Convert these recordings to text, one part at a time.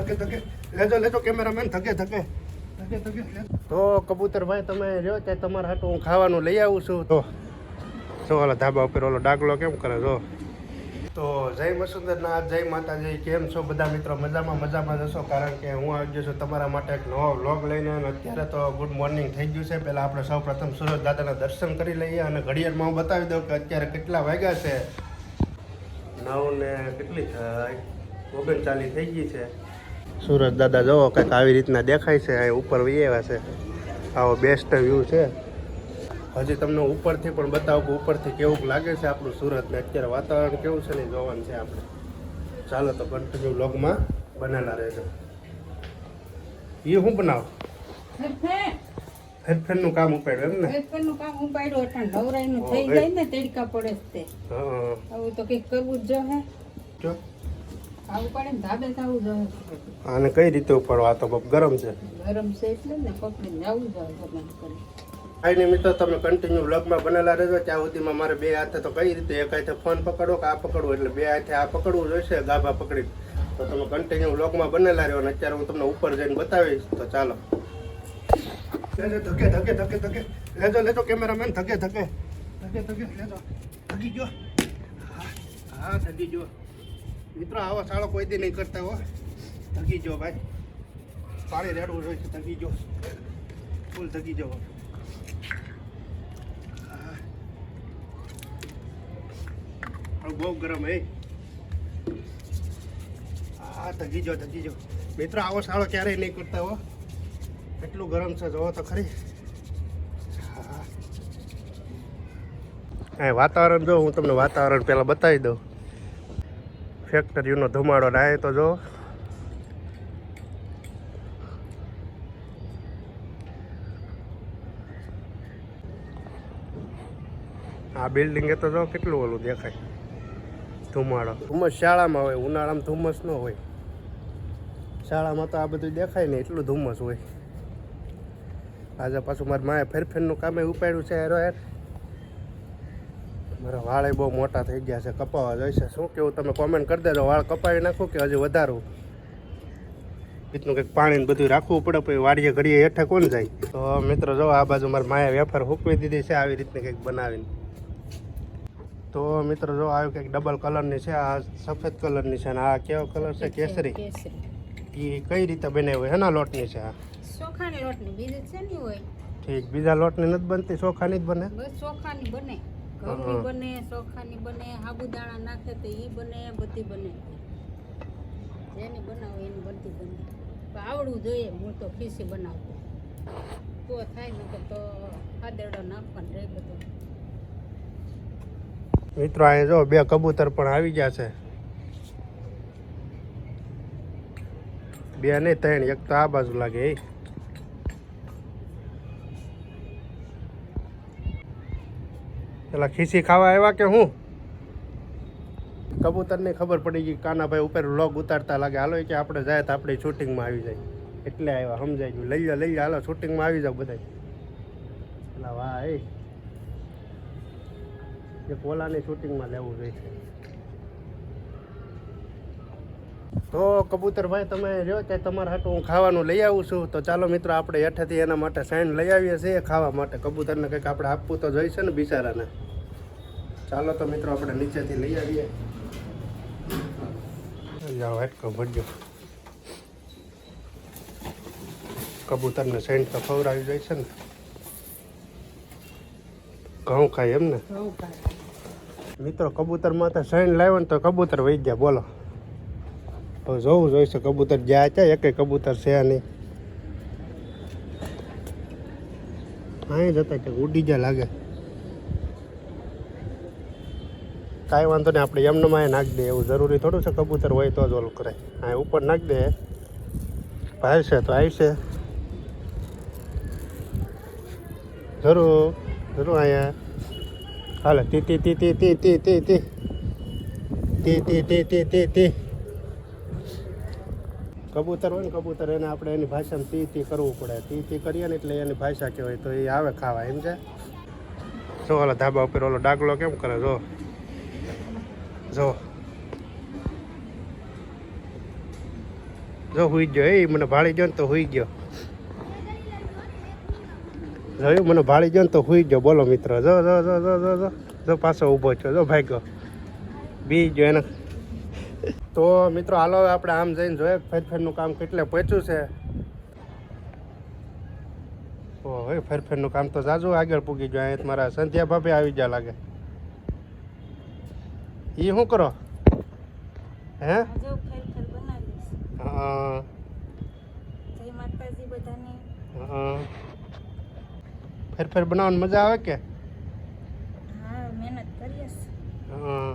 ધકે ધકે. લેજો લેજો કેમેરામેન ધકે ધકે. ધકે ધકે તો કબૂતરભાઈ તમે જો કે તમારા હાટું હું ખાવાનું લઈ આવું છું. તો જો ઓલા ધાબા ઉપર ઓલો ડાગલો કેમ કરે જો. તો જય વસુંધરનાથ જય માતાજી કેમ છો બધા મિત્રો? મજામાં મજામાં જશો કારણ કે હું આવી ગયો છું તમારા માટે એક નવો વ્લોગ લઈને અને અત્યારે તો ગુડ મોર્નિંગ થઈ ગયું છે. પહેલાં આપણે સૌ પ્રથમ સુરજ દાદાના દર્શન કરી લઈએ અને ઘડિયાળમાં હું બતાવી દઉં કે અત્યારે કેટલા વાગ્યા છે. નવ ને કેટલી થાય? ઓગણચાલીસ થઈ ગઈ છે. સુરજ દાદા જુઓ કંઈક આવી રીતના દેખાય છે અહીં ઉપર વહી છે. આવો બેસ્ટ વ્યૂ છે. હજી તમને ઉપરથી પણ બતાવું કે ઉપરથી કેવું લાગે છે આપણું સુરતને અત્યારે વાતાવરણ કેવું છે ને જોવાનું છે આપણે. ચાલો તો કન્ટિન્યુ લોગમાં બનેલા રહેજો. એ શું બનાવો? હેરફેરનું કામ ઉપાડ્યું એમ ને વેપારનું કામ ઉપાડ્યું એટલે નવરાયનું ઓ, થઈ જાય ને તડકા પડે જ તે. હા આવું તો કંઈક કરવું જ જો હે. જોઈએ આને કઈ રીતે ઉપાડવા? આ તો બહુ ગરમ છે. ગરમ છે એટલે ને પકડીને જવું તે કરી. નહીં મિત્રો તમે કન્ટિન્યુ વ્લોગમાં બનેલા રહેજો. ત્યાં સુધીમાં મારે બે હાથે તો કઈ રીતે એક હાથે ફોન પકડો કે આ પકડવું? એટલે બે હાથે આ પકડવું જોઈશે ગાભા પકડી. તો તમે કન્ટિન્યુ વ્લોગમાં બનેલા રહ્યો અને અત્યારે હું તમને ઉપર જઈને બતાવીશ. તો ચાલો. લેજો ધકે ધકે ધકે ધકે. લેજો લેજો કેમેરામેન ધકે ધકે. ધકે ધકે લેજો. ધકી ગયો. હા હા ધકી ગયો. મિત્રો, આવો સાળો કોઈ દી નહીં કરતા હો. થકી જો ભાઈ. પાણી રેડવું હોય છે થકી જો ફૂલ થકી હવે બહુ ગરમ હે. હા થકી જો થકી જો મિત્રો, આવો સાળો ક્યારેય નહીં કરતા હો. એટલું ગરમ છે, જોવો તો ખરી. હા વાતાવરણ જો, હું તમને વાતાવરણ પહેલાં બતાવી દઉં. ફેક્ટરીનો ધુમાડો ના તો જો. આ બિલ્ડિંગે તો જો કેટલું ઓલું દેખાય. ધુમાડો. ધુમ્મસ શાળામાં હોય, ઉનાળામાં ધુમ્મસ ન હોય. શાળામાં તો આ બધું દેખાય ને એટલું ધુમ્મસ હોય. આજે પાછું મારે માએ ફેરફેરનું કામે ઉપાડ્યું છે, હેરો હેર. મારા વાળે બહુ મોટા થઈ ગયા છે કપાવા જોઈશે શું કેવું તમે કોમેન્ટ કરી દેજો વાળ કપાવી નાખો કે હજી વધારું? રીતનું કંઈક પાણી બધું રાખવું પડે પછી વાડીએ ઘડીએ હેઠે કોણ જાય? તો મિત્રો જો આ બાજુ મારા માયા વેફર હૂકવી દીધી છે આવી રીતની કંઈક બનાવીને. તો મિત્રો જો આવ્યું કંઈક ડબલ કલરની છે આ સફેદ કલરની છે અને આ કેવો કલર છે? કેસરી. એ કઈ રીતે બનાવી હોય? એના લોટની છે આ. ચોખાની લોટની બીજું છે ને હોય? ઠીક બીજા લોટની નથી બનતી ચોખાની જ બને? બસ ચોખાની બને. ઘઉંની બને ચોખાની બને સાબુદાણા નાખે તો એ બને બધી બને. જેની બનાવો એની બધી બને. આવડવું જોઈએ હું તો ખીસી બનાવતો. તો થાય ને તો આદરડો નાખવાનું રહે બધું. મિત્રો અહીંયા જો બે કબૂતર પણ આવી ગયા છે. બે નહીં ત્રણ એક તો આ બાજુ લાગે એ. પેલા ખીસી ખાવા આવ્યા કે હું? કબૂતરને ખબર પડી ગઈ કાનાભાઈ ઉપર લોગ ઉતારતા લાગે. હાલો કે આપણે જાય તો આપણે શૂટિંગમાં આવી જાય. એટલે આવ્યા, સમજાઈ ગયું. લઈ લો લઈ લો. હાલો, શૂટિંગમાં આવી જાવ બધા પેલા વાહ, એ. કોલાની શૂટિંગમાં લેવું જોઈએ તો કબૂતરભાઈ તમે જો કે તમારા હાટું હું ખાવાનું લઈ આવું છું તો ચાલો મિત્રો આપણે હેઠેથી એના માટે સાઈન લઈ આવીએ છીએ ખાવા માટે. કબૂતરને કંઈક આપણે આપવું તો જોઈશે ને બિચારાને. ચાલો તો મિત્રો આપણે નીચેથી લઈ આવીએ. જાઓ હેટકો ભરજો કબૂતરને સેન્ટ તો ખવડાવી જાય છે ને. ઘઉં ખાય એમ ને મિત્રો કબૂતર માથે સાઈન લાવ્યો ને તો કબૂતર વહી ગયા બોલો. હવે જોવું જોઈશે કબૂતર જ્યાં છે એકે કબૂતર છે નહીં અહીં જતા કે ઉડી જ્યાં લાગે કાંઈ વાંધો નહીં આપણે એમને માં નાખી દે એવું જરૂરી થોડું છે કબૂતર હોય તો જ ઓલું કરાય હા ઉપર નાખી દે ભાવશે તો આવશે જરૂર જરૂર અહીંયા હાલે તી તી તી તી તી તી તી તી તી તી તી તી તી કબૂતર હોય ને કબૂતર, એને આપણે એની ભાષામાં તી તી કરવું પડે. તી તી કરીએ ને એટલે એની ભાષા કહેવાય. તો એ આવે ખાવા, એમ છે? જો ઓલા ધાબા ઉપર ઓલો ડાગલો કેમ કરે, જો? જો. જો હુઈ ગયો, એ મને ભાળી ગયો ને તો હુઈ ગયો. જોયું મને ભાળી ગયો ને તો હુઈ ગયો. બોલો મિત્ર, જો જો જો જો જો જો. પાછો ઊભો છો જો ભાગ્યો બી ગયો એને તો મિત્રો હાલો આપણે આમ જઈને જોઈએ ફેરફેરનું કામ કેટલે પહોંચ્યું છે. ઓ હવે ફેરફેરનું કામ તો જાજુ આગળ પૂગી ગયો. અહીંયા મારા સંધ્યા ભાભી આવી ગયા લાગે. એ શું કરો? હે? હા. ફેરફેર બનાવવાની મજા આવે કે? હા મહેનત કરીએ હા.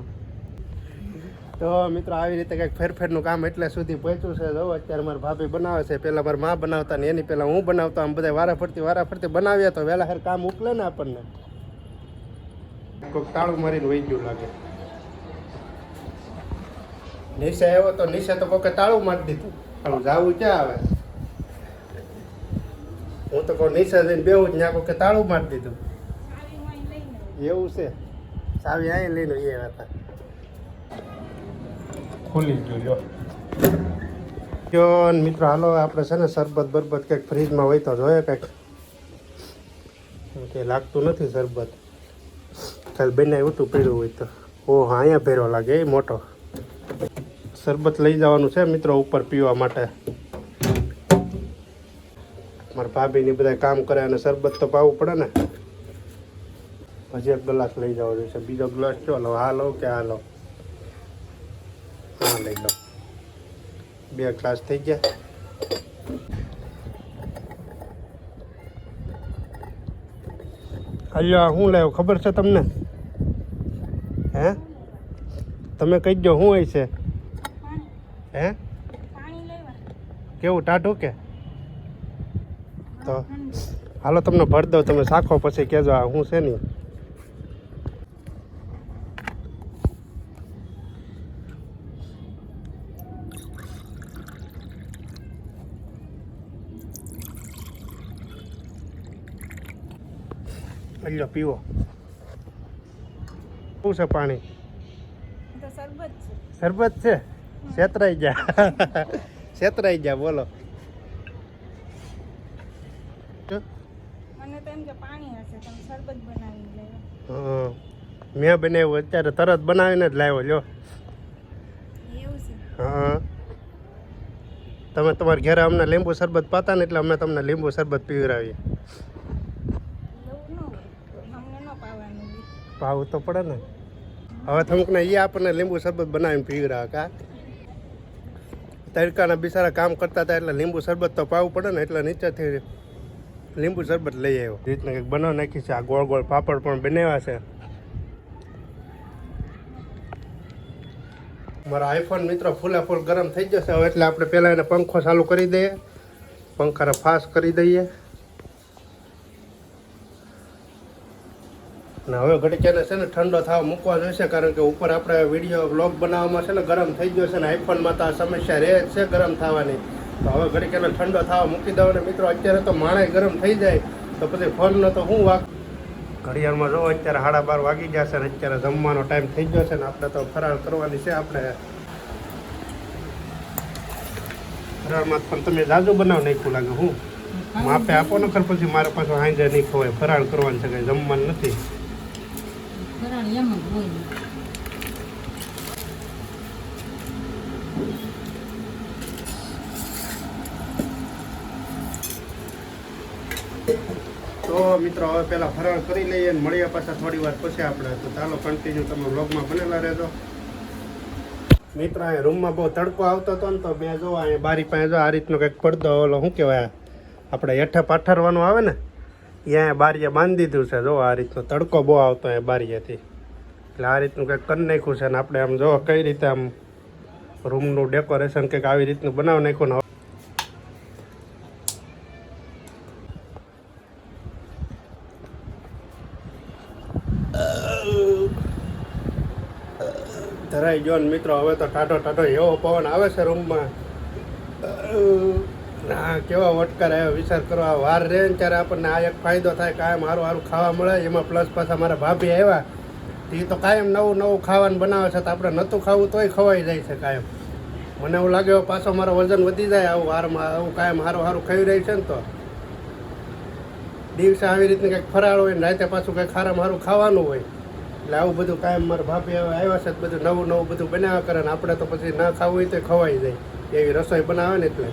તો મિત્રો, આવી રીતે કંઈક ફેરફેરનું કામ એટલે સુધી પહોંચ્યું છે. જો, અત્યારે મારા ભાભી બનાવે છે. પહેલાં મારા મા બનાવતા ને એની પહેલાં હું બનાવતો. આમ બધા વારા ફરતી વારા ફરતી બનાવીએ તો વહેલા હેર કામ ઉકલે ને આપણને. કોઈક તાળું મારીને વહી ગયું લાગે. નિશા આવ્યો તો નિશા તો કોકે તાળું મારી દીધું. પણ જાવું ક્યાં આવે? હું તો કહું નિશા જઈને બેવું જ ત્યાં કોકે તાળું મારી દીધું. એવું છે. સાવી અહીં લઈને એ હતા. ખુલી ગયું મિત્રો, હાલો, આપણે છે ને શરબત બરબત કંઈક ફ્રીજમાં હોય તો જોઈએ કંઈક. કે લાગતું નથી શરબત. ખાલી બેને ઉઠું પીળું હોય તો. ઓ અહીંયા ભેરો લાગે એ મોટો. શરબત લઈ જવાનું છે મિત્રો ઉપર પીવા માટે. મારા ભાભીની બધા કામ કરે અને શરબત તો પાવું પડે ને. પછી એક ગ્લાસ લઈ જવાનું છે બીજો ગ્લાસ ચો લો? આ લો કે આ લો? હા લઈ લો બે ગ્લાસ થઈ ગયા. અલ્યા શું લાવ્યો ખબર છે તમને? હે? તમે કહી દો શું હોય છે? હે? કેવું, ટાઢું કે? તો, હાલો, તમને ભર દઉં. તમે શાખો પછી કહેજો આ હું છે નહીં લ્યો પીવો. શું છે પાણી? શરબત છે. છેતરાઈ ગયા. છેતરાઈ ગયા બોલો. મેં બનાવ્યું અત્યારે તરત બનાવીને જ લાવ્યો લ્યો. હા તમે તમારા ઘરે અમને લીંબુ શરબત પાતા ને એટલે અમે તમને લીંબુ શરબત પીવડાવીએ એવું ન હોય અમને ન પાવાનું બી. ભાવ તો પડે ને. હવે થમકને એ આપણને લીંબુ શરબત બનાવીને પીવડાવે કા તડકાના બિચારા કામ કરતા હતા એટલે લીંબુ શરબત તો પાવું પડે ને એટલે નીચેથી લીંબુ શરબત લઈ આવ્યો. રીતના કંઈક બનાવ નાખી છે. આ ગોળ ગોળ પાપડ પણ બનાવ્યા છે. મારા આઈફોન મિત્રો ફૂલે ફૂલ ગરમ થઈ જશે. હવે એટલે આપણે પહેલાં એને પંખો ચાલુ કરી દઈએ. પંખાને ફાસ્ટ કરી દઈએ. ને હવે ઘડીક છે ને ઠંડો થવા મૂકવા જોઈશે કારણ કે ઉપર આપણે વીડિયો બ્લોગ બનાવવામાં છે ને ગરમ થઈ ગયો છે ને આઈફોનમાં તો આ સમસ્યા રહે જ છે ગરમ થવાની. તો હવે ઘડીક ઠંડો થવા મૂકી દો ને મિત્રો અત્યારે તો માણે ગરમ થઈ જાય તો પછી ફોનનો તો શું વાક ઘડિયાળમાં જો અત્યારે સાડા બાર વાગી ગયા છે ને અત્યારે જમવાનો ટાઈમ થઈ ગયો છે ને આપણે તો ફરાર કરવાની છે આપણે. ફરાળમાં પણ તમે જાજુ બનાવ નાખ્યું લાગે હું. માપે આપો ને ખર પછી મારે પાછું હાંજે નહીં ખવાય ફરાળ કરવાનું છે કંઈ જમવાનું નથી. તો મિત્રો, હવે પેલા ફરાળ કરી લઈએ અને મળીએ પાછા થોડી વાર પછી આપણે. તો ચાલો કન્ટિન્યુ તમે વ્લોગમાં બનેલા રહેજો. મિત્રો, અહીંયા રૂમમાં બહુ તડકો આવતો હતો ને તો મેં જો, અહીંયા બારી પાસે જો આ રીતનો કંઈક પડદો ઓલો, શું કહેવાય, આપણે હેઠે પાથરવાનું આવે ને અહીંયા બારીએ બાંધી દીધું છે. જો, આ રીતનો તડકો બહુ આવતો અહીંયા બારીએથી. એટલે આ રીતનું કંઈક કરી નાખ્યું છે અને આપણે આમ જો કઈ રીતે આમ રૂમનું ડેકોરેશન કંઈક આવી રીતનું બનાવી નાખ્યું ને ધરાઈ ગયો ને મિત્રો, હવે તો ટાટો ટાટો એવો પવન આવે છે રૂમમાં. ના, કેવા વટકાર આવ્યો વિચાર કરવા વાર રહે ને ત્યારે આપણને આ એક ફાયદો થાય કાયમ સારું સારું ખાવા મળે, એમાં પ્લસ પાછા મારા ભાભી આવ્યા. એ તો કાયમ નવું નવું ખાવાનું બનાવે છે, તો આપણે નહોતું ખાવું તોય ખવાઈ જાય છે કાયમ. મને એવું લાગે પાછો મારો વજન વધી જાય, આવું હારમાં, આવું કાયમ સારું સારું ખાઈ રહ્યું છે ને તો. દિવસે આવી રીતની કંઈક ફરાળ હોય ને રાતે પાછું કંઈક ખારામાં સારું ખાવાનું હોય, એટલે આવું બધું કાયમ મારા ભાભી હવે આવ્યા છે, બધું નવું નવું બધું બનાવ્યા કરે ને આપણે તો પછી ના ખાવું હોય તો ખવાઈ જાય, એવી રસોઈ બનાવે ને એટલે.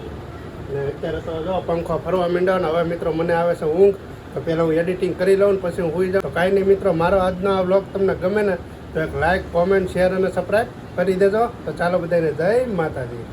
ને અત્યારે તો જો, પંખો ફરવા માંડ્યો ને, હવે મિત્રો મને આવે છે ઊંઘ. તો પહેલાં હું એડિટિંગ કરી લઉં ને પછી હું હોઈ જાઉં. તો કાંઈ નહીં મિત્રો, મારો આજનો આ બ્લોગ તમને ગમે ને તો એક લાઇક કોમેન્ટ શેર અને સબસ્ક્રાઈબ કરી દેજો. તો ચાલો બધાને જય માતાજી.